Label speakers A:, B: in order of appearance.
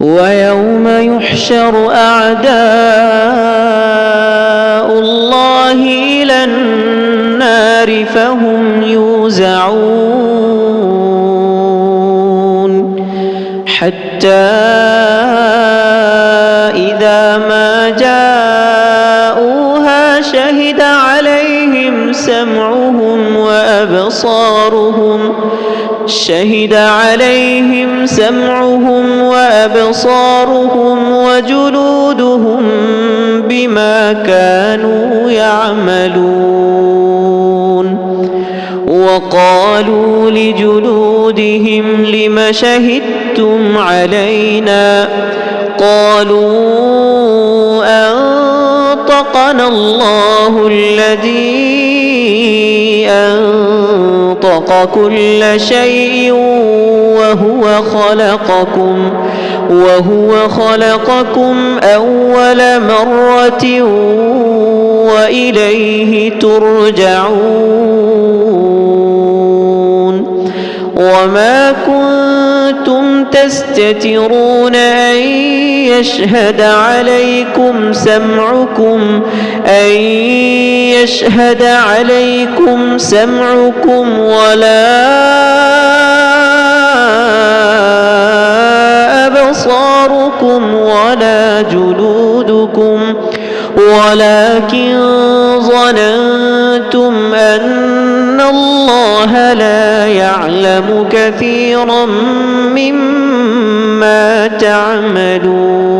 A: ويوم يحشر أعداء الله إلى النار فهم يوزعون حتى إذا ما جاءوها شهد عليهم سمعهم وأبصارهم شهد عليهم سمعهم وأبصارهم وجلودهم بما كانوا يعملون. وقالوا لجلودهم لم شهدتم علينا؟ قالوا أنطقنا الله الذي أنطق كل شيء وهو خلقكم وهو خلقكم أول مرة وإليه ترجعون. وما كنتم تستترون أن يشهد عليكم سمعكم أن يشهد عليكم سمعكم ولا أبصاركم ولا جلودكم. ولكن ظننتم الله لا يعلم كثيرا مما تعملون